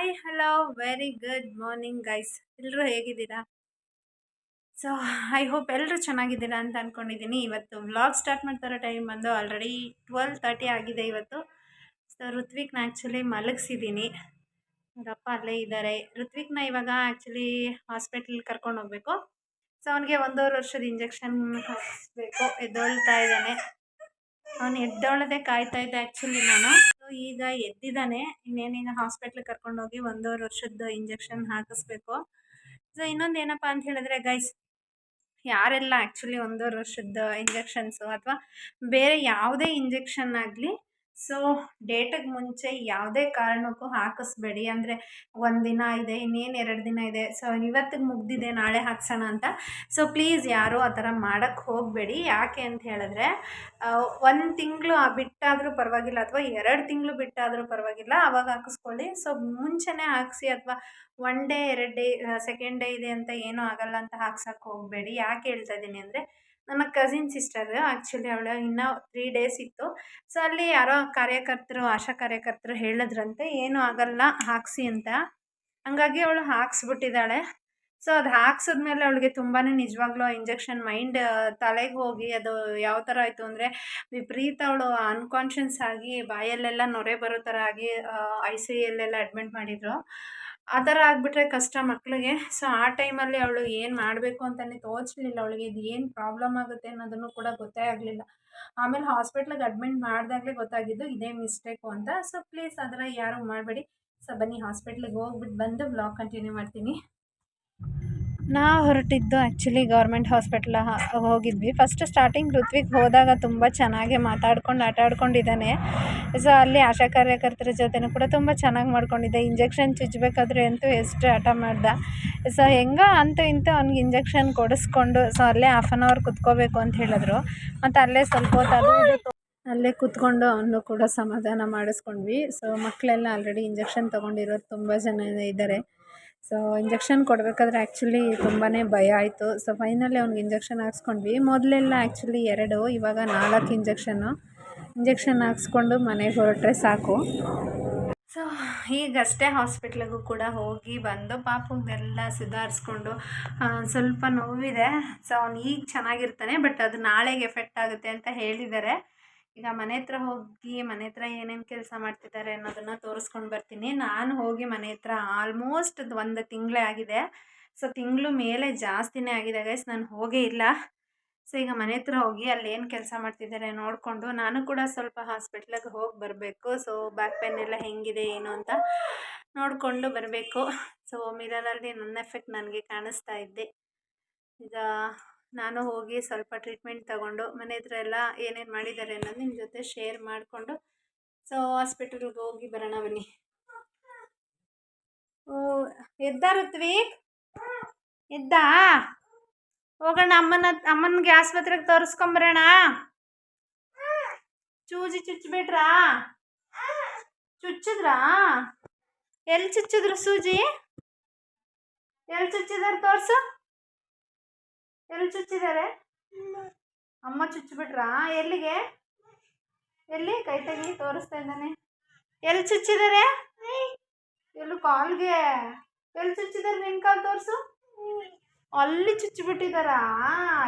Hi hello very good morning guys ಎಲ್ಲರೂ ಹೇಗಿದ್ದೀರಾ? So I hope ಎಲ್ಲರೂ ಚೆನ್ನಾಗಿದ್ದೀರಾ ಅಂತ ಅಂದ್ಕೊಂಡಿದ್ದೀನಿ ಇವತ್ತು ವ್ಲಾಗ್ ಸ್ಟಾರ್ಟ್ ಮಾಡ್ತಾರೋ ಟೈಮ್ ಬಂದು ಆಲ್ರೆಡಿ ಟ್ವೆಲ್ ತರ್ಟಿ ಆಗಿದೆ ಇವತ್ತು. ಸೊ ಋತ್ವಿಕ್ನ ಆ್ಯಕ್ಚುಲಿ ಮಲಗಿಸಿದ್ದೀನಿ. ಅವರಪ್ಪ ಅಲ್ಲೇ ಇದ್ದಾರೆ. ಋತ್ವಿಕ್ನ ಇವಾಗ ಆ್ಯಕ್ಚುಲಿ ಹಾಸ್ಪಿಟ್ಲಿಗೆ ಕರ್ಕೊಂಡು ಹೋಗಬೇಕು. ಸೊ ಅವನಿಗೆ ಒಂದೂವರೆ ವರ್ಷದ ಇಂಜೆಕ್ಷನ್ ಹಾಕಿಸ್ಬೇಕು. ಎದ್ದೊಳ್ತಾ ಇದ್ದಾನೆ. ಅವನು ಎದ್ದೊಳದೆ ಕಾಯ್ತಾ ಇದ್ದೆ ಆ್ಯಕ್ಚುಲಿ ನಾನು. ಈಗ ಎದ್ದಿದ್ದಾನೆ. ಇನ್ನೇನೀಗ ಹಾಸ್ಪಿಟ್ಲಿಗೆ ಕರ್ಕೊಂಡೋಗಿ ಒಂದೂವರೆ ವರ್ಷದ ಇಂಜೆಕ್ಷನ್ ಹಾಕಿಸ್ಬೇಕು. ಸೊ ಇನ್ನೊಂದು ಏನಪ್ಪ ಅಂತ ಹೇಳಿದ್ರೆ ಗೈಸ್ ಯಾರೆಲ್ಲ ಆ್ಯಕ್ಚುಲಿ ಒಂದೂವರೆ ವರ್ಷದ ಇಂಜೆಕ್ಷನ್ಸು ಅಥವಾ ಬೇರೆ ಯಾವುದೇ ಇಂಜೆಕ್ಷನ್ ಆಗಲಿ ಸೊ ಡೇಟಿಗೆ ಮುಂಚೆ ಯಾವುದೇ ಕಾರಣಕ್ಕೂ ಹಾಕಿಸ್ಬೇಡಿ. ಅಂದರೆ ಒಂದು ದಿನ ಇದೆ, ಇನ್ನೇನು ಎರಡು ದಿನ ಇದೆ. ಸೊ ಇವತ್ತಿಗೆ ಮುಗ್ದಿದೆ, ನಾಳೆ ಹಾಕ್ಸೋಣ ಅಂತ. ಸೊ ಪ್ಲೀಸ್ ಯಾರೂ ಆ ಥರ ಮಾಡೋಕ್ಕೆ ಹೋಗಬೇಡಿ. ಯಾಕೆ ಅಂತ ಹೇಳಿದ್ರೆ ಒಂದು ತಿಂಗಳು ಬಿಟ್ಟಾದರೂ ಪರವಾಗಿಲ್ಲ ಅಥವಾ ಎರಡು ತಿಂಗಳು ಬಿಟ್ಟಾದರೂ ಪರವಾಗಿಲ್ಲ ಆವಾಗ ಹಾಕಿಸ್ಕೊಳ್ಳಿ. ಸೊ ಮುಂಚೆನೇ ಹಾಕಿಸಿ ಅಥವಾ ಒನ್ ಡೇ ಎರಡು ಡೇ ಸೆಕೆಂಡ್ ಡೇ ಇದೆ ಅಂತ ಏನೂ ಆಗಲ್ಲ ಅಂತ ಹಾಕ್ಸೋಕ್ಕೆ ಹೋಗಬೇಡಿ. ಯಾಕೆ ಹೇಳ್ತಾ ಇದ್ದೀನಿ ಅಂದರೆ ನಮ್ಮ ಕಸಿನ್ ಸಿಸ್ಟರ್ ಆ್ಯಕ್ಚುಲಿ ಅವಳು ಇನ್ನೂ ತ್ರೀ ಡೇಸ್ ಇತ್ತು. ಸೊ ಅಲ್ಲಿ ಯಾರೋ ಕಾರ್ಯಕರ್ತರು, ಆಶಾ ಕಾರ್ಯಕರ್ತರು ಹೇಳಿದ್ರಂತೆ, ಏನೂ ಆಗಲ್ಲ, ಹಾಕಿಸಿ ಅಂತ. ಹಂಗಾಗಿ ಅವಳು ಹಾಕ್ಸ್ಬಿಟ್ಟಿದ್ದಾಳೆ. ಸೊ ಅದು ಹಾಕ್ಸಿದ್ಮೇಲೆ ಅವಳಿಗೆ ತುಂಬಾ ನಿಜವಾಗ್ಲೂ ಆ ಇಂಜೆಕ್ಷನ್ ಮೈಂಡ್ ತಲೆಗೆ ಹೋಗಿ ಅದು ಯಾವ ಥರ ಆಯಿತು ಅಂದರೆ ವಿಪರೀತ ಅವಳು ಅನ್ಕಾನ್ಷಿಯಸ್ ಆಗಿ ಬಾಯಲ್ಲೆಲ್ಲ ನೊರೆ ಬರೋ ಥರ ಆಗಿ ಐ ಸಿ ಯುಲ್ಲೆಲ್ಲ ಅಡ್ಮಿಟ್ ಮಾಡಿದರು. ಆ ಥರ ಆಗಿಬಿಟ್ರೆ ಕಷ್ಟ ಮಕ್ಕಳಿಗೆ ಸೊ ಆ ಟೈಮಲ್ಲಿ ಅವಳು ಏನು ಮಾಡಬೇಕು ಅಂತಲೇ ತೋಚಲಿಲ್ಲ ಅವಳಿಗೆ. ಇದು ಏನು ಪ್ರಾಬ್ಲಮ್ ಆಗುತ್ತೆ ಅನ್ನೋದನ್ನು ಕೂಡ ಗೊತ್ತೇ ಆಗಲಿಲ್ಲ. ಆಮೇಲೆ ಹಾಸ್ಪಿಟ್ಲಿಗೆ ಅಡ್ಮಿಟ್ ಮಾಡಿದಾಗಲೇ ಗೊತ್ತಾಗಿದ್ದು ಇದೇ ಮಿಸ್ಟೇಕು ಅಂತ. ಸೊ ಪ್ಲೀಸ್ ಆ ಥರ ಯಾರೂ ಮಾಡಬೇಡಿ. ಸೊ ಬನ್ನಿ ಹಾಸ್ಪಿಟ್ಲಿಗೆ ಹೋಗ್ಬಿಟ್ಟು ಬಂದು ಬ್ಲಾಗ್ ಕಂಟಿನ್ಯೂ ಮಾಡ್ತೀನಿ. ನಾ ಹೊರಟಿದ್ದು ಆ್ಯಕ್ಚುಲಿ ಗೌರ್ಮೆಂಟ್ ಹಾಸ್ಪಿಟ್ಲ ಹೋಗಿದ್ವಿ. ಫಸ್ಟ್ ಸ್ಟಾರ್ಟಿಂಗ್ ಋತ್ವಿಕ್ ಹೋದಾಗ ತುಂಬ ಚೆನ್ನಾಗಿ ಮಾತಾಡ್ಕೊಂಡು ಆಟ ಆಡ್ಕೊಂಡಿದ್ದಾನೆ ಸೊ ಅಲ್ಲಿ ಆಶಾ ಕಾರ್ಯಕರ್ತರ ಜೊತೆನೂ ಕೂಡ ತುಂಬ ಚೆನ್ನಾಗಿ ಮಾಡ್ಕೊಂಡಿದ್ದೆ. ಇಂಜೆಕ್ಷನ್ ಚುಚ್ಚಬೇಕಾದ್ರೆ ಅಂತೂ ಎಷ್ಟು ಆಟ ಮಾಡ್ದ. ಸೊ ಹೆಂಗೋ ಅಂತೂ ಇಂತೂ ಅವ್ನಿಗೆ ಇಂಜೆಕ್ಷನ್ ಕೊಡಿಸ್ಕೊಂಡು ಸೊ ಅಲ್ಲೇ ಹಾಫ್ ಆನ್ ಅವರ್ ಕುತ್ಕೋಬೇಕು ಅಂತ ಹೇಳಿದ್ರು. ಮತ್ತು ಅಲ್ಲೇ ಸ್ವಲ್ಪ ಹೊತ್ತು ಅಲ್ಲೇ ಕೂತ್ಕೊಂಡು ಅವನು ಕೂಡ ಸಮಾಧಾನ ಮಾಡಿಸ್ಕೊಂಡ್ವಿ. ಸೊ ಮಕ್ಕಳೆಲ್ಲ ಆಲ್ರೆಡಿ ಇಂಜೆಕ್ಷನ್ ತೊಗೊಂಡಿರೋರು ತುಂಬ ಜನ ಇದ್ದಾರೆ. ಸೊ ಇಂಜೆಕ್ಷನ್ ಕೊಡಬೇಕಾದ್ರೆ ಆ್ಯಕ್ಚುಲಿ ತುಂಬಾ ಭಯ ಆಯಿತು. ಸೊ ಫೈನಲಿ ಅವ್ನಿಗೆ ಇಂಜೆಕ್ಷನ್ ಹಾಕ್ಸ್ಕೊಂಡ್ವಿ. ಮೊದಲೆಲ್ಲ ಆ್ಯಕ್ಚುಲಿ ಎರಡು, ಇವಾಗ ನಾಲ್ಕು ಇಂಜೆಕ್ಷನ್ನು ಇಂಜೆಕ್ಷನ್ ಹಾಕ್ಸ್ಕೊಂಡು ಮನೆಗೆ ಹೊರಟ್ರೆ ಸಾಕು. ಸೊ ಈಗಷ್ಟೇ ಹಾಸ್ಪಿಟ್ಲಿಗೂ ಕೂಡ ಹೋಗಿ ಬಂದು ಪಾಪಗೆಲ್ಲ ಸುಧಾರಿಸ್ಕೊಂಡು ಸ್ವಲ್ಪ ನೋವಿದೆ. ಸೊ ಅವ್ನು ಈಗ ಚೆನ್ನಾಗಿರ್ತಾನೆ ಬಟ್ ಅದು ನಾಳೆಗೆ ಎಫೆಕ್ಟ್ ಆಗುತ್ತೆ ಅಂತ ಹೇಳಿದ್ದಾರೆ. ಈಗ ಮನೆ ಹತ್ರ ಹೋಗಿ, ಮನೆ ಹತ್ರ ಏನೇನು ಕೆಲಸ ಮಾಡ್ತಿದ್ದಾರೆ ಅನ್ನೋದನ್ನು ತೋರಿಸ್ಕೊಂಡು ಬರ್ತೀನಿ. ನಾನು ಹೋಗಿ ಮನೆ ಹತ್ರ ಆಲ್ಮೋಸ್ಟ್ ಒಂದು ತಿಂಗಳೇ ಆಗಿದೆ. ಸೊ ತಿಂಗಳು ಮೇಲೆ ಜಾಸ್ತಿನೇ ಆಗಿದೆ ಗೈಸ್ ನಾನು ಹೋಗೇ ಇಲ್ಲ. ಸೊ ಈಗ ಮನೆ ಹತ್ರ ಹೋಗಿ ಅಲ್ಲಿ ಏನು ಕೆಲಸ ಮಾಡ್ತಿದ್ದಾರೆ ನೋಡಿಕೊಂಡು ನಾನು ಕೂಡ ಸ್ವಲ್ಪ ಹಾಸ್ಪಿಟ್ಲಿಗೆ ಹೋಗಿ ಬರಬೇಕು. ಸೊ ಬ್ಯಾಕ್ ಪೇನ್ ಎಲ್ಲ ಹೆಂಗಿದೆ, ಏನು ಅಂತ ನೋಡಿಕೊಂಡು ಬರಬೇಕು. ಸೊ ಮಿರರಲ್ಲಿ ನನ್ನ ಎಫೆಕ್ಟ್ ನನಗೆ ಕಾಣಿಸ್ತಾ ಇದ್ದೆ ಈಗ ನಾನು ಹೋಗಿ ಸ್ವಲ್ಪ ಟ್ರೀಟ್ಮೆಂಟ್ ತಗೊಂಡು ಮನೆ ಹತ್ರ ಎಲ್ಲ ಏನೇನು ಮಾಡಿದ್ದಾರೆ ಅನ್ನೋದು ನಿಮ್ಮ ಜೊತೆ ಶೇರ್ ಮಾಡಿಕೊಂಡು ಸೊ ಹಾಸ್ಪಿಟಲ್ಗೆ ಹೋಗಿ ಬರೋಣ ಬನ್ನಿ. ಓ, ಎದ್ದ ಋತ್ವಿಕ್? ಎದ್ದ? ಹೋಗೋಣ, ಅಮ್ಮನ, ಅಮ್ಮನಿಗೆ ಆಸ್ಪತ್ರೆಗೆ ತೋರಿಸ್ಕೊಂಬರೋಣ ಚೂಜಿ ಚುಚ್ಚಿಬಿಟ್ರಾ ಚುಚ್ಚಿದ್ರಾ? ಎಲ್ಲಿ ಚುಚ್ಚಿದ್ರು ಸೂಜಿ? ಎಲ್ಲಿ ಚುಚ್ಚಿದಾರೆ ತೋರಿಸು? ಎಲ್ಲಿ ಚುಚ್ಚಿದ್ದಾರೆ ಅಮ್ಮ. ಚುಚ್ಚಿಬಿಟ್ರಾ? ಎಲ್ಲಿಗೆ? ಎಲ್ಲಿ? ಕೈ ತೆಗಿ ತೋರಿಸ್ತಾ ಇದ್ದಾನೆ. ಎಲ್ಲಿ ಚುಚ್ಚಿದ್ದಾರೆ ಎಲ್ಲು ಕಾಲ್ಗೆ? ಎಲ್ಲಿ ಚುಚ್ಚಿದ್ದಾರೆ ನಿನ್ ಕಾಲ್ ತೋರಿಸು? ಅಲ್ಲಿ ಚುಚ್ಚಿಬಿಟ್ಟಿದ್ದಾರಾ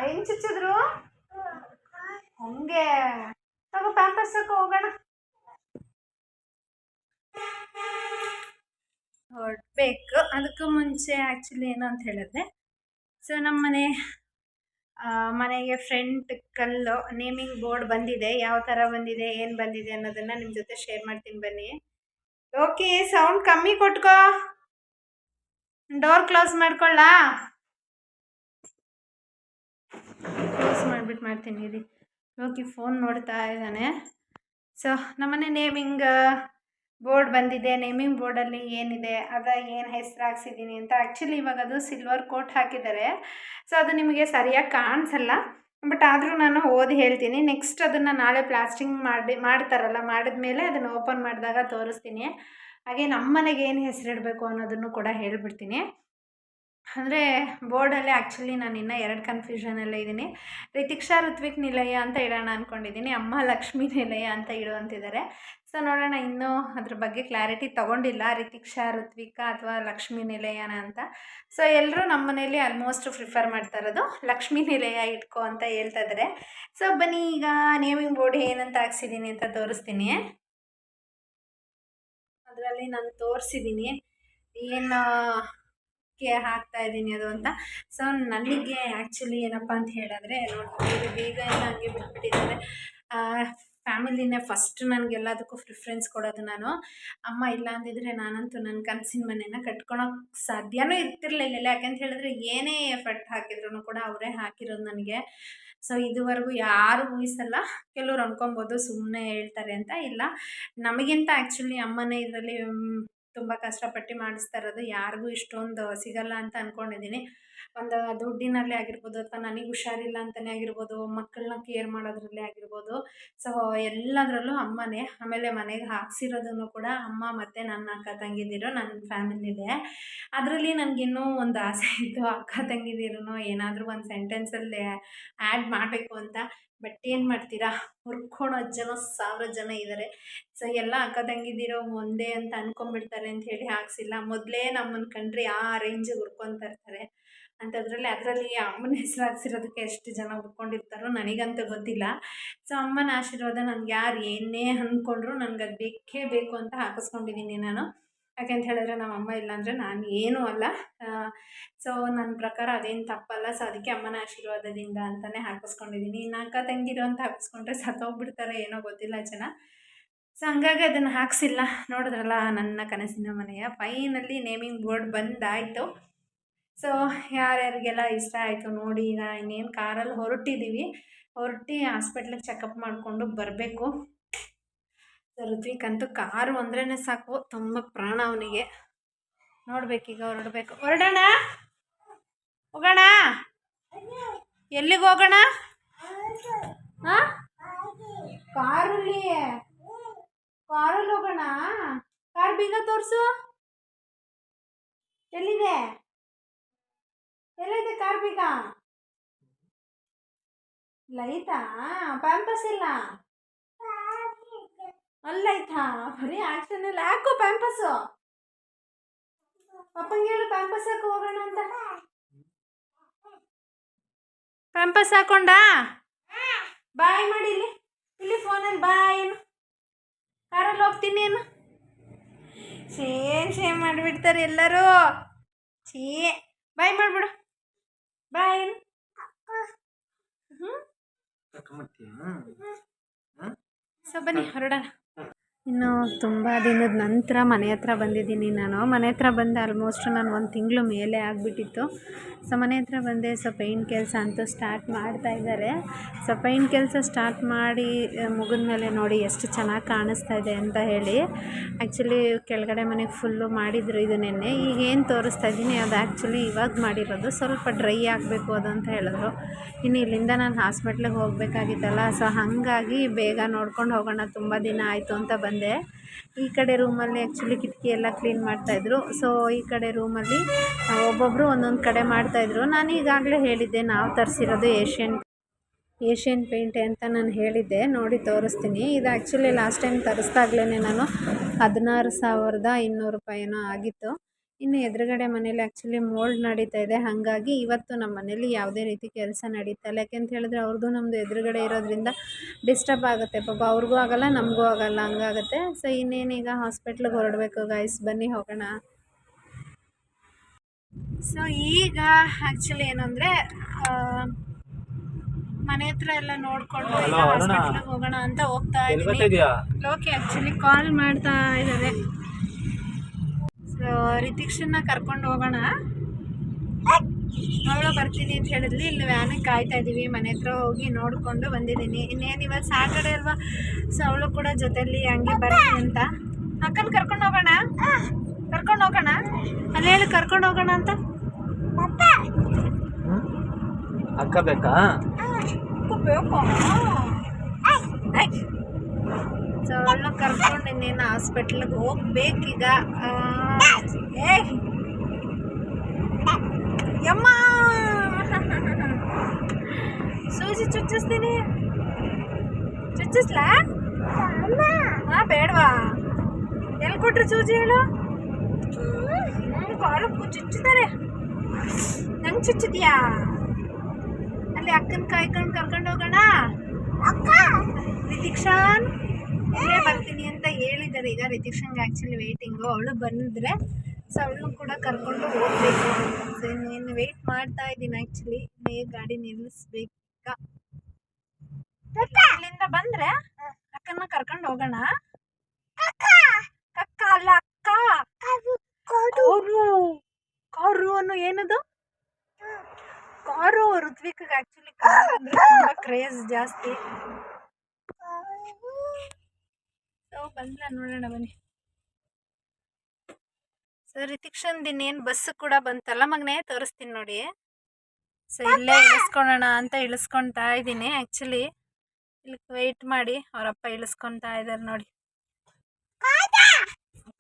ಹೆಂಗ್ ಚುಚ್ಚಿದ್ರು? ಹಂಗೆ. ತಗೋ ಪ್ಯಾಂಪಸ್ ಹೋಗೋಣ. ಹೊಡ್ಬೇಕು ಅದಕ್ಕೂ ಮುಂಚೆ ಆ್ಯಕ್ಚುಲಿ ಏನು ಅಂತ ಹೇಳಿದ್ರೆ ಸೊ ನಮ್ಮ ಮನೆ ಮನೆಗೆ ಫ್ರಂಟ್ ಕಲ್ಲು ನೇಮಿಂಗ್ ಬೋರ್ಡ್ ಬಂದಿದೆ. ಯಾವ ಥರ ಬಂದಿದೆ, ಏನು ಬಂದಿದೆ ಅನ್ನೋದನ್ನು ನಿಮ್ಮ ಜೊತೆ ಶೇರ್ ಮಾಡ್ತೀನಿ ಬನ್ನಿ. ಓಕೆ ಸೌಂಡ್ ಕಮ್ಮಿ ಕೊಟ್ಕೋ. ಡೋರ್ ಕ್ಲೋಸ್ ಮಾಡ್ಕೊಳ್ಳಾ ಕ್ಲೋಸ್ ಮಾಡಿಬಿಟ್ಟು ಮಾಡ್ತೀನಿ ಇರಿ. ಓಕೆ ಫೋನ್ ನೋಡ್ತಾ ಇದ್ದಾನೆ. ಸೊ ನಮ್ಮನೆ ನೇಮಿಂಗ್ ಬೋರ್ಡ್ ಬಂದಿದೆ, ನೇಮಿಂಗ್ ಬೋರ್ಡಲ್ಲಿ ಏನಿದೆ, ಅದ ಏನು ಹೆಸರು ಹಾಕ್ಸಿದ್ದೀನಿ ಅಂತ. ಆ್ಯಕ್ಚುಲಿ ಇವಾಗ ಅದು ಸಿಲ್ವರ್ ಕೋಟ್ ಹಾಕಿದ್ದಾರೆ. ಸೊ ಅದು ನಿಮಗೆ ಸರಿಯಾಗಿ ಕಾಣಿಸಲ್ಲ. ಬಟ್ ಆದರೂ ನಾನು ಓದಿ ಹೇಳ್ತೀನಿ. ನೆಕ್ಸ್ಟ್ ಅದನ್ನು ನಾಳೆ ಪ್ಲಾಸ್ಟಿಂಗ್ ಮಾಡಿ, ಮಾಡ್ತಾರಲ್ಲ, ಮಾಡಿದ್ಮೇಲೆ ಅದನ್ನು ಓಪನ್ ಮಾಡಿದಾಗ ತೋರಿಸ್ತೀನಿ. ಹಾಗೆ ನಮ್ಮ ಮನೆಗೆ ಏನು ಹೆಸರಿಡಬೇಕು ಅನ್ನೋದನ್ನು ಕೂಡ ಹೇಳ್ಬಿಡ್ತೀನಿ. ಅಂದರೆ ಬೋರ್ಡಲ್ಲೇ ಆ್ಯಕ್ಚುಲಿ ನಾನು ಇನ್ನೂ ಎರಡು ಕನ್ಫ್ಯೂಷನಲ್ಲೇ ಇದ್ದೀನಿ. ರಿತಿಕ್ಷಾ ಋತ್ವಿಕ್ ನಿಲಯ ಅಂತ ಇಡೋಣ ಅಂದ್ಕೊಂಡಿದ್ದೀನಿ ಅಮ್ಮ ಲಕ್ಷ್ಮೀ ನಿಲಯ ಅಂತ ಇಡು ಅಂತಿದ್ದಾರೆ ಸೊ ನೋಡೋಣ ಇನ್ನೂ ಅದ್ರ ಬಗ್ಗೆ ಕ್ಲಾರಿಟಿ ತೊಗೊಂಡಿಲ್ಲ. ರಿತಿಕ್ಷಾ ಋತ್ವಿಕಾ ಅಥವಾ ಲಕ್ಷ್ಮೀ ನಿಲಯನ ಅಂತ. ಸೊ ಎಲ್ಲರೂ ನಮ್ಮ ಮನೇಲಿ ಆಲ್ಮೋಸ್ಟ್ ಪ್ರಿಫರ್ ಮಾಡ್ತಾ ಇರೋದು ಲಕ್ಷ್ಮೀ ನಿಲಯ ಇಟ್ಕೊ ಅಂತ ಹೇಳ್ತಾ ಇದ್ದಾರೆ ಸೊ ಬನ್ನಿ ಈಗ ನೇಮಿಂಗ್ ಬೋರ್ಡ್ ಏನಂತ ಹಾಕ್ಸಿದ್ದೀನಿ ಅಂತ ತೋರಿಸ್ತೀನಿ. ಅದರಲ್ಲಿ ನಾನು ತೋರಿಸಿದ್ದೀನಿ ಏನು ಗೆ ಹಾಕ್ತಾ ಇದ್ದೀನಿ ಅದು ಅಂತ. ಸೊ ನನಗೆ ಆ್ಯಕ್ಚುಲಿ ಏನಪ್ಪ ಅಂತ ಹೇಳಿದ್ರೆ, ನೋಡಿ ಬೇಗ ಎಲ್ಲ ಹಂಗೆ ಬಿಟ್ಬಿಟ್ಟಿದ್ದಾರೆ. ಫ್ಯಾಮಿಲಿನೇ ಫಸ್ಟ್ ನನಗೆಲ್ಲದಕ್ಕೂ ಪ್ರಿಫ್ರೆನ್ಸ್ ಕೊಡೋದು ನಾನು. ಅಮ್ಮ ಇಲ್ಲ ಅಂದಿದ್ರೆ ನಾನಂತೂ ನನ್ನ ಕನಸಿನ ಮನೇನ ಕಟ್ಕೊಳಕ್ಕೆ ಸಾಧ್ಯನೂ ಇರ್ತಿರ್ಲಿಲ್ಲ ಯಾಕಂತ ಹೇಳಿದ್ರೆ ಏನೇ ಎಫರ್ಟ್ ಹಾಕಿದ್ರು ಕೂಡ ಅವರೇ ಹಾಕಿರೋದು ನನಗೆ. ಸೊ ಇದುವರೆಗೂ ಯಾರು ಊಹಿಸಲ್ಲ. ಕೆಲವ್ರು ಅನ್ಕೊಬೋದು ಸುಮ್ಮನೆ ಹೇಳ್ತಾರೆ ಅಂತ ಇಲ್ಲ. ನಮಗಿಂತ ಆ್ಯಕ್ಚುಲಿ ಅಮ್ಮನೇ ಇದರಲ್ಲಿ ತುಂಬ ಕಷ್ಟಪಟ್ಟು ಮಾಡಿಸ್ತಾ ಇರೋದು ಯಾರಿಗೂ ಇಷ್ಟೊಂದು ಸಿಗಲ್ಲ ಅಂತ ಅಂದ್ಕೊಂಡಿದ್ದೀನಿ ಒಂದು ದುಡ್ಡಿನಲ್ಲೇ ಆಗಿರ್ಬೋದು ಅಥವಾ ನನಗೆ ಹುಷಾರಿಲ್ಲ ಅಂತಲೇ ಆಗಿರ್ಬೋದು, ಮಕ್ಕಳನ್ನ ಕೇರ್ ಮಾಡೋದ್ರಲ್ಲೇ ಆಗಿರ್ಬೋದು. ಸೊ ಎಲ್ಲದರಲ್ಲೂ ಅಮ್ಮನೇ, ಆಮೇಲೆ ಮನೆಗೆ ಹಾಕ್ಸಿರೋದನ್ನು ಕೂಡ ಅಮ್ಮ ಮತ್ತು ನನ್ನ ಅಕ್ಕ ತಂಗಿದಿರು, ನನ್ನ ಫ್ಯಾಮಿಲಿದೆ ಅದರಲ್ಲಿ ನನಗಿನ್ನೂ ಒಂದು ಆಸೆ ಇತ್ತು, ಅಕ್ಕ ತಂಗಿದಿರು ಏನಾದರೂ ಒಂದು ಸೆಂಟೆನ್ಸಲ್ಲಿ ಆ್ಯಡ್ ಮಾಡಬೇಕು ಅಂತ. ಬಟ್ ಏನು ಮಾಡ್ತೀರಾ? ಹುರ್ಕೊಳೋ ಜನ, ಸಾವಿರ ಜನ ಇದ್ದಾರೆ ಸೊ ಎಲ್ಲ ಅಕ್ಕ ತಂಗಿದಿರೋ ಒಂದೇ ಅಂತ ಅನ್ಕೊಂಡ್ಬಿಡ್ತಾರೆ ಅಂತ ಹೇಳಿ ಹಾಕ್ಸಿಲ್ಲ. ಮೊದಲೇ ನಮ್ಮನ್ನು ಕಂಡ್ರೆ ಆ ರೇಂಜಿಗೆ ಹುರ್ಕೊತಾ ಇರ್ತಾರೆ. ಅಂಥದ್ರಲ್ಲಿ ಅದರಲ್ಲಿ ಅಮ್ಮನ ಹೆಸರು ಹಾಕ್ಸಿರೋದಕ್ಕೆ ಎಷ್ಟು ಜನ ಹುಡ್ಕೊಂಡಿರ್ತಾರೋ ನನಗಂತೂ ಗೊತ್ತಿಲ್ಲ. ಸೊ ಅಮ್ಮನ ಆಶೀರ್ವಾದ ನನ್ಗೆ ಯಾರು ಏನೇ ಅಂದ್ಕೊಂಡ್ರು ನನಗೆ ಅದು ಬೇಕೇ ಬೇಕು ಅಂತ ಹಾಕಿಸ್ಕೊಂಡಿದ್ದೀನಿ ನಾನು. ಯಾಕೆಂತ ಹೇಳಿದ್ರೆ ನಮ್ಮ ಅಮ್ಮ ಇಲ್ಲಾಂದರೆ ನಾನು ಏನೂ ಅಲ್ಲ. ಸೊ ನನ್ನ ಪ್ರಕಾರ ಅದೇನು ತಪ್ಪಲ್ಲ. ಸೊ ಅದಕ್ಕೆ ಅಮ್ಮನ ಆಶೀರ್ವಾದದಿಂದ ಅಂತಲೇ ಹಾಕಿಸ್ಕೊಂಡಿದ್ದೀನಿ. ಇನ್ನು ಅಕ್ಕ ತಂಗಿರು ಅಂತ ಹಾಕಿಸ್ಕೊಂಡ್ರೆ ಸತ್ತೋಗ್ಬಿಡ್ತಾರೆ ಏನೋ ಗೊತ್ತಿಲ್ಲ ಜನ. ಸೊ ಹಂಗಾಗಿ ಅದನ್ನು ಹಾಕ್ಸಿಲ್ಲ. ನೋಡಿದ್ರಲ್ಲ ನನ್ನ ಕನಸಿನ ಮನೆಯ. ಫೈನಲ್ಲಿ ನೇಮಿಂಗ್ ಬೋರ್ಡ್ ಬಂದಾಯಿತು. ಸೊ ಯಾರ್ಯಾರಿಗೆಲ್ಲ ಇಷ್ಟ ಆಯಿತು ನೋಡಿ, ಈಗ ಇನ್ನೇನು ಕಾರಲ್ಲಿ ಹೊರಟಿದ್ದೀವಿ. ಹೊರಟಿ ಹಾಸ್ಪಿಟ್ಲಿಗೆ ಚೆಕಪ್ ಮಾಡಿಕೊಂಡು ಬರಬೇಕು. ಸೊ ಋತ್ವಿಕಂತೂ ಕಾರು ಅಂದ್ರೇ ಸಾಕು. ತುಂಬ ಪ್ರಾಣ ಅವನಿಗೆ. ನೋಡ್ಬೇಕೀಗ, ಹೊರಡಬೇಕು. ಹೊರಡೋಣ? ಹೋಗೋಣ? ಎಲ್ಲಿಗೆ ಹೋಗೋಣ? ಹಾಂ ಕಾರಲ್ಲಿ. ಕಾರಲ್ಲಿ ಹೋಗೋಣ? ಕಾರ್ ಬೀಗ ತೋರಿಸು. ಎಲ್ಲಿದೆ? ಎಲ್ಲಿದೆ ಕಾರ್ ಬೀಗ? ಲೈತಾ ಪ್ಯಾಂಪಸ್ ಇಲ್ಲ? ಅಲ್ಲೈತಾ ಬರೀ ಆಕ್ಷನ್ ಇಲ್ಲ ಯಾಕೋ ಪ್ಯಾಂಪಸ್ಸು ಅಪ್ಪಂಗೆ ಹೇಳು ಪ್ಯಾಂಪಸ್ ಹಾಕೋ ಹೋಗೋಣ ಅಂತ? ಪ್ಯಾಂಪಸ್ ಹಾಕೊಂಡಾ? ಬಾಯ್ ಮಾಡಿ ಇಲ್ಲಿ ಇಲ್ಲಿ ಫೋನಲ್ಲಿ ಬಾಯ್ ಏನು? ಕಾರಲ್ಲಿ ಹೋಗ್ತೀನಿ ಏನು? ಸೇಮ್ ಸೇಮ್ ಮಾಡಿಬಿಡ್ತಾರೆ ಎಲ್ಲರೂ. ಛೀ ಬಾಯ್ ಮಾಡಿಬಿಡು. ಬಾಯ್ ಏನು? ಸೊ ಬನ್ನಿ ಹೊರಡೋಣ. ಇನ್ನು ತುಂಬ ದಿನದ ನಂತರ ಮನೆ ಹತ್ರ ಬಂದಿದ್ದೀನಿ ನಾನು. ಮನೆ ಹತ್ರ ಬಂದು ಆಲ್ಮೋಸ್ಟ್ ನಾನು ಒಂದು ತಿಂಗಳು ಮೇಲೆ ಆಗಿಬಿಟ್ಟಿತ್ತು. ಸೊ ಮನೆ ಹತ್ರ ಬಂದೆ ಸೊ ಪೇಂಟ್ ಕೆಲಸ ಅಂತೂ ಸ್ಟಾರ್ಟ್ ಮಾಡ್ತಾ ಇದ್ದಾರೆ. ಸೊ ಪೇಂಟ್ ಕೆಲಸ ಸ್ಟಾರ್ಟ್ ಮಾಡಿ ಮುಗಿದ ಮೇಲೆ ನೋಡಿ ಎಷ್ಟು ಚೆನ್ನಾಗಿ ಕಾಣಿಸ್ತಾ ಇದೆ ಅಂತ ಹೇಳಿ. ಆ್ಯಕ್ಚುಲಿ ಕೆಳಗಡೆ ಮನೆಗೆ ಫುಲ್ಲು ಮಾಡಿದ್ರು ಇದು ನೆನ್ನೆ. ಈಗ ಏನು ತೋರಿಸ್ತಾ ಇದ್ದೀನಿ, ಅದು ಆ್ಯಕ್ಚುಲಿ ಇವಾಗ ಮಾಡಿರೋದು. ಸ್ವಲ್ಪ ಡ್ರೈ ಆಗಬೇಕು ಅದು ಅಂತ ಹೇಳಿದ್ರು. ಇನ್ನು ಇಲ್ಲಿಂದ ನಾನು ಹಾಸ್ಪಿಟ್ಲಿಗೆ ಹೋಗಬೇಕಾಗಿತ್ತಲ್ಲ ಸೊ ಹಾಗಾಗಿ ಬೇಗ ನೋಡ್ಕೊಂಡು ಹೋಗೋಣ, ತುಂಬ ದಿನ ಆಯಿತು ಅಂತ ಬಂದೆ. ಈ ಕಡೆ ರೂಮಲ್ಲಿ ಆ್ಯಕ್ಚುಲಿ ಕಿಟಕಿ ಎಲ್ಲ ಕ್ಲೀನ್ ಮಾಡ್ತಾಯಿದ್ರು ಸೊ ಈ ಕಡೆ ರೂಮಲ್ಲಿ ಒಬ್ಬೊಬ್ಬರು ಒಂದೊಂದು ಕಡೆ ಮಾಡ್ತಾಯಿದ್ರು ನಾನು ಈಗಾಗಲೇ ಹೇಳಿದ್ದೆ, ನಾವು ತರಿಸಿರೋದು ಏಷ್ಯನ್ ಏಷ್ಯನ್ ಪೇಂಟ್ ಅಂತ ನಾನು ಹೇಳಿದ್ದೆ. ನೋಡಿ, ತೋರಿಸ್ತೀನಿ. ಇದು ಆ್ಯಕ್ಚುಲಿ ಲಾಸ್ಟ್ ಟೈಮ್ ತರಿಸ್ದಾಗ್ಲೇ ನಾನು ಹದಿನಾರು ಸಾವಿರದ ಇನ್ನೂರು ರೂಪಾಯಿನೋ ಆಗಿತ್ತು. ಇನ್ನು ಎದುರುಗಡೆ ಮನೇಲಿ ಆ್ಯಕ್ಚುಲಿ ಮೋಲ್ಡ್ ನಡೀತಾ ಇದೆ. ಹಾಗಾಗಿ ಇವತ್ತು ನಮ್ಮ ಮನೇಲಿ ಯಾವುದೇ ರೀತಿ ಕೆಲಸ ನಡೀತಾ ಇಲ್ಲ. ಯಾಕೆಂತ ಹೇಳಿದ್ರೆ ಅವ್ರದ್ದು ನಮ್ಮದು ಎದುರುಗಡೆ ಇರೋದ್ರಿಂದ ಡಿಸ್ಟರ್ಬ್ ಆಗುತ್ತೆ. ಪಾಪ ಅವ್ರಿಗೂ ಆಗೋಲ್ಲ ನಮಗೂ ಆಗೋಲ್ಲ ಹಂಗಾಗುತ್ತೆ. ಸೊ ಇನ್ನೇನೀಗ ಹಾಸ್ಪಿಟ್ಲಿಗೆ ಹೊರಡಬೇಕು ಗಾಯ್ಸ್ ಬನ್ನಿ ಹೋಗೋಣ. ಸೊ ಈಗ ಆ್ಯಕ್ಚುಲಿ ಏನಂದರೆ ಮನೆ ಹತ್ರ ಎಲ್ಲ ನೋಡ್ಕೊಂಡು ಈಗ ಹಾಸ್ಪಿಟ್ಲಿಗೆ ಹೋಗೋಣ ಅಂತ ಹೋಗ್ತಾ ಇದ್ದೀನಿ. ಓಕೆ ಆ್ಯಕ್ಚುಲಿ ಕಾಲ್ ಮಾಡ್ತಾ ಇದ್ದಾರೆ. ರಿತಿಕ್ಷನ್ನ ಕರ್ಕೊಂಡು ಹೋಗೋಣ. ಅವಳು ಬರ್ತೀನಿ ಅಂತ ಹೇಳಿದ್ಲಿ. ಇಲ್ಲಿ ವ್ಯಾನಿಗೆ ಕಾಯ್ತಾ ಇದ್ದೀವಿ ಮನೆ ಹತ್ರ ಹೋಗಿ ನೋಡಿಕೊಂಡು ಬಂದಿದ್ದೀನಿ. ಇನ್ನೇನು ಇವತ್ತು ಸ್ಯಾಟರ್ಡೆ ಅಲ್ವಾ? ಸೊ ಅವಳು ಕೂಡ ಜೊತೆಲಿ ಹಂಗೆ ಬರ್ತೀನಿ ಅಂತ. ಅಕ್ಕನ ಕರ್ಕೊಂಡು ಹೋಗೋಣ? ಕರ್ಕೊಂಡು ಹೋಗೋಣ? ಅಲ್ಲಿ ಹೇಳಿ ಕರ್ಕೊಂಡು ಹೋಗೋಣ ಅಂತ. ಅಕ್ಕ ಬೇಕಾ? ಬೇಕು. ಸೊ ಅವಳನ್ನ ಕರ್ಕೊಂಡು ಇನ್ನೇನು ಹಾಸ್ಪಿಟ್ಲಿಗೆ ಹೋಗ್ಬೇಕೀಗ ಏ ಯಮ್ಮ ಸೂಜಿ ಚುಚ್ಚಿಸ್ತೀನಿ ಚುಚ್ಚಿಸ್ಲಾ ಹಾ ಬೇಡವಾ ಎಲ್ಲಿ ಕೊಟ್ರಿ ಸೂಜಿ ಹೇಳು ಕಾಲು ಚುಚ್ಚಿದ್ದಾರೆ ನಂಗೆ ಚುಚ್ಚಿದ್ಯಾ ಅಲ್ಲಿ ಅಕ್ಕನ ಕಾಯ್ಕೊಂಡು ಕರ್ಕೊಂಡು ಹೋಗೋಣ ಅಕ್ಕ ನಿದೀಕ್ಷಾನ್ ಇಲ್ಲೇ ಬರ್ತೀನಿ ಅಂತ ಹೇಳಿದ್ದಾರೆ. ಈಗ ರಿತಿಕ್ಷನ್ಗೆ ಆ್ಯಕ್ಚುಲಿ ವೆಯ್ಟಿಂಗು ಅವಳು ಬಂದರೆ ಸೊ ಅವಳನ್ನು ಕೂಡ ಕರ್ಕೊಂಡು ಹೋಗ್ಬೇಕು. ಸೊ ಇನ್ನೇನು ವೆಯ್ಟ್ ಮಾಡ್ತಾ ಇದ್ದೀನಿ ಆ್ಯಕ್ಚುಲಿ ಬೇಗ ಗಾಡಿ ನಿಲ್ಲಿಸ್ಬೇಕ ಇಲ್ಲಿಂದ ಬಂದರೆ ಅಕ್ಕನ ಕರ್ಕೊಂಡು ಹೋಗೋಣ. ಅಕ್ಕ! ಅಲ್ಲ ಅಕ್ಕ! Car car. ಅನ್ನೋ ಏನದು? ಕಾರು ಋತ್ವಿಕ್ಗೆ ಆ್ಯಕ್ಚುಲಿ ಕಾರ್ ಅಂದರೆ ತುಂಬ ಕ್ರೇಜ್ ಜಾಸ್ತಿ. ಸೊ ಬಂದ್ರ ನೋಡೋಣ ಬನ್ನಿ. ಸೊ ರಿತಿಕ್ಷನ್ ಇನ್ನೇನು ಬಸ್ ಕೂಡ ಬಂತಲ್ಲ ಮಗನೇ? ತೋರಿಸ್ತೀನಿ ನೋಡಿ. ಸೊ ಇಲ್ಲೇ ಇಳಿಸ್ಕೊಳೋಣ ಅಂತ ಇಳಿಸ್ಕೊತಾ ಇದ್ದೀನಿ ಆ್ಯಕ್ಚುಲಿ ಇಲ್ಲಿ ವೆಯ್ಟ್ ಮಾಡಿ ಅವರಪ್ಪ ಇಳಿಸ್ಕೊತಾ ಇದ್ದಾರೆ ನೋಡಿ.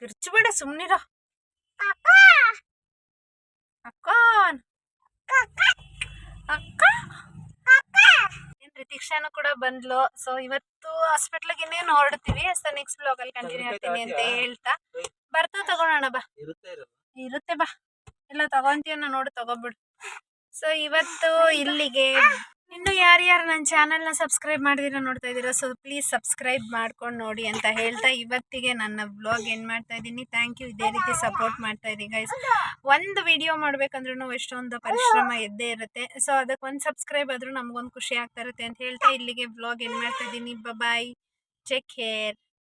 ಕಿರ್ಚಬೇಡ ಸುಮ್ಮನಿರೋ ಅಕ್ಕ! ಅಕ್ಕ! ಏನ್ ರಿತಿಕ್ಷಾನು ಕೂಡ ಬಂದ್ಲು. ಸೊ ಇವತ್ತು ಹಾಸ್ಪಿಟ್ಲ್ ಇನ್ನೇನು ಹೊರಡ್ತೀವಿ ಸೊ ನೆಕ್ಸ್ಟ್ ಬ್ಲಾಗ್ ಅಲ್ಲಿ ಕಂಟಿನ್ಯೂ ಆಗ್ತೀನಿ ಅಂತ ಹೇಳ್ತಾ. ಬರ್ತಾ ತಗೋಣ ಬಾ. ಇರುತ್ತೆ ಬಾ. ಎಲ್ಲ ತಗೊಂತೀವನ ನೋಡಿ ತಗೋಬಿಡು. ಸೊ ಇವತ್ತು ಇಲ್ಲಿಗೆ ಇನ್ನು ಯಾರ್ಯಾರು ನನ್ನ ಚಾನಲ್ನ ಸಬ್ಸ್ಕ್ರೈಬ್ ಮಾಡಿದಿರ ನೋಡ್ತಾ ಇದ್ದೀರಾ, ಸೊ ಪ್ಲೀಸ್ ಸಬ್ಸ್ಕ್ರೈಬ್ ಮಾಡ್ಕೊಂಡು ನೋಡಿ ಅಂತ ಹೇಳ್ತಾ ಇವತ್ತಿಗೆ ನನ್ನ ಬ್ಲಾಗ್ ಏನು ಮಾಡ್ತಾ ಇದ್ದೀನಿ. ಥ್ಯಾಂಕ್ ಯು ಇದೇ ರೀತಿ ಸಪೋರ್ಟ್ ಮಾಡ್ತಾ ಇದ್ದೀನಿ ಗೈಸ್ ಒಂದು ವಿಡಿಯೋ ಮಾಡಬೇಕಂದ್ರೂ ಎಷ್ಟೊಂದು ಪರಿಶ್ರಮ ಇದ್ದೇ ಇರುತ್ತೆ. ಸೊ ಅದಕ್ಕೆ ಒಂದು ಸಬ್ಸ್ಕ್ರೈಬ್ ಆದರೂ ನಮಗೊಂದು ಖುಷಿ ಆಗ್ತಾ ಇರುತ್ತೆ ಅಂತ ಹೇಳ್ತಾ ಇಲ್ಲಿಗೆ ಬ್ಲಾಗ್ ಏನು ಮಾಡ್ತಾ ಇದ್ದೀನಿ. Bye take care